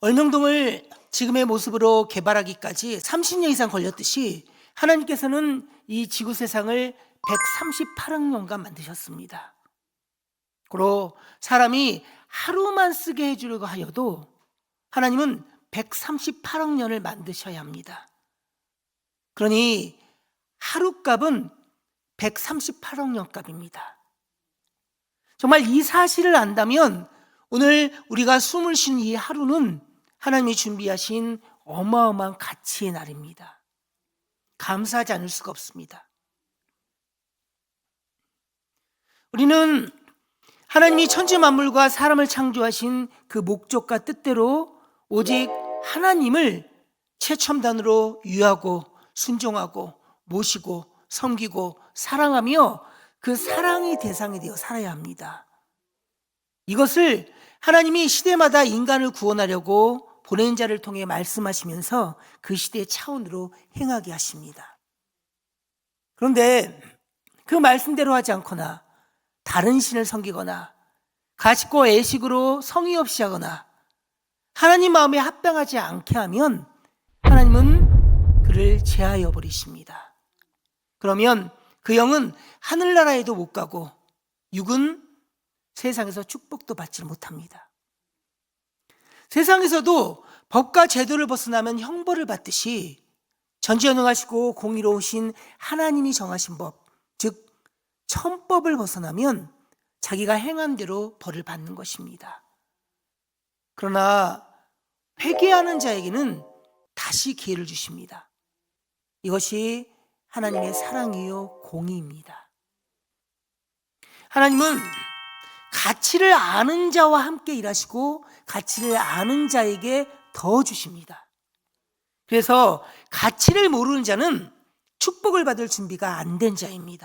얼명동을 지금의 모습으로 개발하기까지 30년 이상 걸렸듯이 하나님께서는 이 지구 세상을 138억 년간 만드셨습니다. 그리고 사람이 하루만 쓰게 해주려고 하여도 하나님은 138억 년을 만드셔야 합니다. 그러니 하루 값은 138억 년 값입니다. 정말 이 사실을 안다면 오늘 우리가 숨을 쉰이 하루는 하나님이 준비하신 어마어마한 가치의 날입니다. 감사하지 않을 수가 없습니다. 우리는 하나님이 천지 만물과 사람을 창조하신 그 목적과 뜻대로 오직 하나님을 최첨단으로 유하고 순종하고 모시고 섬기고 사랑하며 그 사랑의 대상이 되어 살아야 합니다. 이것을 하나님이 시대마다 인간을 구원하려고 보낸 자를 통해 말씀하시면서 그 시대의 차원으로 행하게 하십니다. 그런데 그 말씀대로 하지 않거나 다른 신을 섬기거나 가식고 애식으로 성의 없이 하거나 하나님 마음에 합당하지 않게 하면 하나님은 그를 제하여 버리십니다. 그러면 그 영은 하늘나라에도 못 가고 육은 세상에서 축복도 받지 못합니다. 세상에서도 법과 제도를 벗어나면 형벌을 받듯이 전지전능하시고 공의로우신 하나님이 정하신 법, 즉 천법을 벗어나면 자기가 행한 대로 벌을 받는 것입니다. 그러나 회개하는 자에게는 다시 기회를 주십니다. 이것이 하나님의 사랑이요 공의입니다. 하나님은 가치를 아는 자와 함께 일하시고 가치를 아는 자에게 더 주십니다. 그래서 가치를 모르는 자는 축복을 받을 준비가 안 된 자입니다.